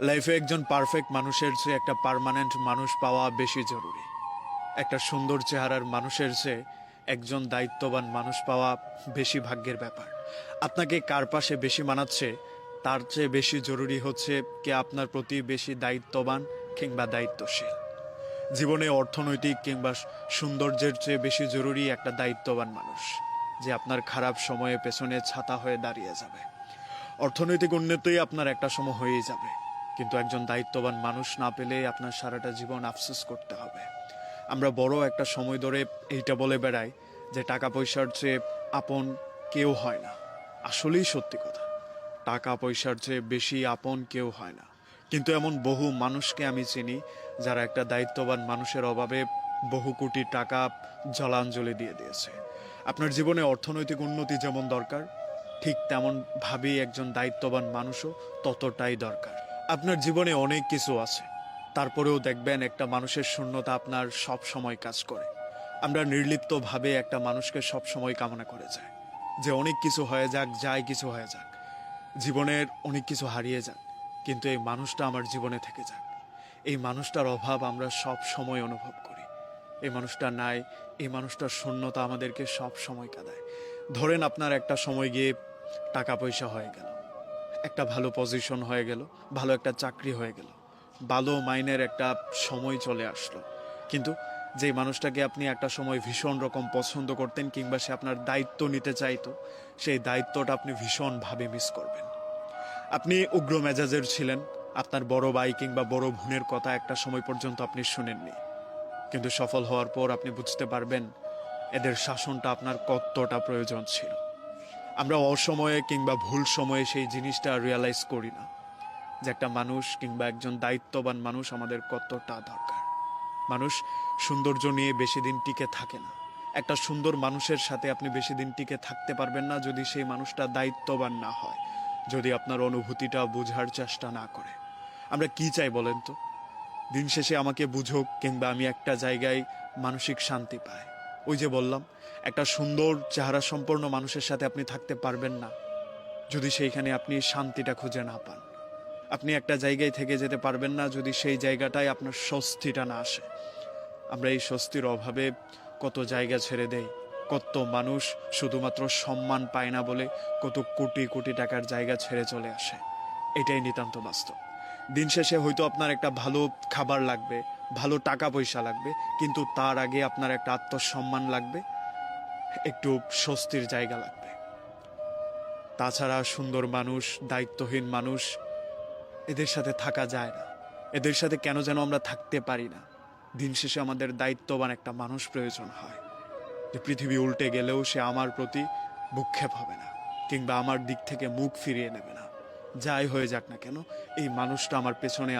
লাইফে একজন পারফেক্ট মানুষের চেয়ে একটা পার্মানেন্ট মানুষ পাওয়া বেশি জরুরি। একটা সুন্দর চেহারার মানুষের চেয়ে একজন দায়িত্ববান মানুষ পাওয়া বেশি ভাগ্যের ব্যাপার। আপনাকে কার পাশে বেশি মানাচ্ছে, তার চেয়ে বেশি জরুরি হচ্ছে কে আপনার প্রতি বেশি দায়িত্ববান কিংবা দায়িত্বশীল। জীবনে অর্থনৈতিক কিংবা সৌন্দর্যের চেয়ে বেশি জরুরি একটা দায়িত্ববান মানুষ, যে আপনার খারাপ সময়ে পেছনে ছাতা হয়ে দাঁড়িয়ে যাবে। অর্থনৈতিক উন্নতি আপনার একটা সময় হয়েই যাবে। কিন্তু একজন দায়িত্ববান মানুষ না পেলে আপনার সারাটা জীবন আফসোস করতে হবে। আমরা বড় একটা সময় ধরে এইটা বলে বেড়াই যে টাকা পয়সার চেয়ে আপন কেউ হয় না। আসলেই সত্যি কথা, টাকা পয়সার চেয়ে বেশি আপন কেউ হয় না। কিন্তু এমন বহু মানুষকে আমি চিনি যারা একটা দায়িত্ববান মানুষের অভাবে বহু কোটি টাকা জলাঞ্জলি দিয়ে দিয়েছে। আপনার জীবনে অর্থনৈতিক উন্নতি যেমন দরকার, ঠিক তেমনভাবেই একজন দায়িত্ববান মানুষও ততটাই দরকার। আপনার জীবনে অনেক কিছু আছে। তারপরেও দেখবেন একটা মানুষের শূন্যতা আপনার সব সময় কাজ করে। আমরা নির্লিপ্তভাবে একটা মানুষকে সব সময় কামনা করে যায় যে অনেক কিছু হয়ে যাক, যাই কিছু হয়ে যাক। জীবনের অনেক কিছু হারিয়ে যাক, কিন্তু এই মানুষটা আমার জীবনে থেকে যাক। এই মানুষটার অভাব আমরা সব সময় অনুভব করি। এই মানুষটা নাই, এই মানুষটার শূন্যতা আমাদেরকে সব সময় কাঁদায়। ধরেন আপনার একটা সময় গিয়ে টাকা পয়সা হয়ে গেল। একটা ভালো পজিশন হয়ে গেল, ভালো একটা চাকরি হয়ে গেল। ভালো মাইনের একটা সময় চলে আসলো। কিন্তু যে মানুষটাকে আপনি একটা সময় ভীষণ রকম পছন্দ করতেন কিংবা সে আপনার দায়িত্ব নিতে চাইতো, সেই দায়িত্বটা আপনি ভীষণভাবে মিস করবেন। আপনি উগ্র মেজাজের ছিলেন, আপনার বড় ভাই কিংবা বড় বোনের কথা একটা সময় পর্যন্ত আপনি শুনেননি। কিন্তু সফল হওয়ার পর আপনি বুঝতে পারবেন, এদের শাসনটা আপনার কতটা প্রয়োজন ছিল। আমরা অসময়ে কিংবা ভুল সময়ে সেই জিনিসটা রিয়ালাইজ করি না। যে একটা মানুষ কিংবা একজন দায়িত্ববান মানুষ আমাদের কতটা দরকার। মানুষ সৌন্দর্য নিয়ে বেশি দিন টিকে থাকে না। একটা সুন্দর মানুষের সাথে আপনি বেশি দিন টিকে থাকতে পারবেন না যদি সেই মানুষটা দায়িত্ববান না হয়, যদি আপনার অনুভূতিটা বোঝার চেষ্টা না করে। আমরা কি চাই বলেন তো? দিন শেষে আমাকে বুঝুক কিংবা আমি একটা জায়গায় মানসিক শান্তি পাই। ওই যে বললাম, একটা সুন্দর চেহারা সম্পন্ন মানুষের সাথে আপনি থাকতে পারবেন না, যদি সেইখানে আপনি শান্তিটা খুঁজে না পান। আপনি একটা জায়গায় থেকে যেতে পারবেন না যদি সেই জায়গাটায় আপনার স্বস্তিটা না আসে। আমরা এই স্বস্তির অভাবে কত জায়গা ছেড়ে দেই, কত মানুষ শুধুমাত্র সম্মান পায় না বলে কত কোটি কোটি টাকার জায়গা ছেড়ে চলে আসে। এটাই নিতান্ত বাস্তব। দিন শেষে হয়তো আপনার একটা ভালো খাবার লাগবে ভালো টাকা পয়সা লাগবে, কিন্তু তার আগে আপনার একটা আত্মসম্মান লাগবে, একটু স্বস্তির জায়গা লাগবে। তাছাড়া সুন্দর মানুষ, দায়িত্বহীন মানুষ, এদের সাথে থাকা যায় না। এদের সাথে কেন যেন আমরা থাকতে পারি না। দিন শেষে আমাদের দায়িত্ববান একটা মানুষ প্রয়োজন হয়। যে পৃথিবী উল্টে গেলেও সে আমার প্রতি ভূক্ষেপ হবে না, কিংবা আমার দিক থেকে মুখ ফিরিয়ে নেবে না। যাই হয়ে যাক না কেন, এই মানুষটা আমার পেছনে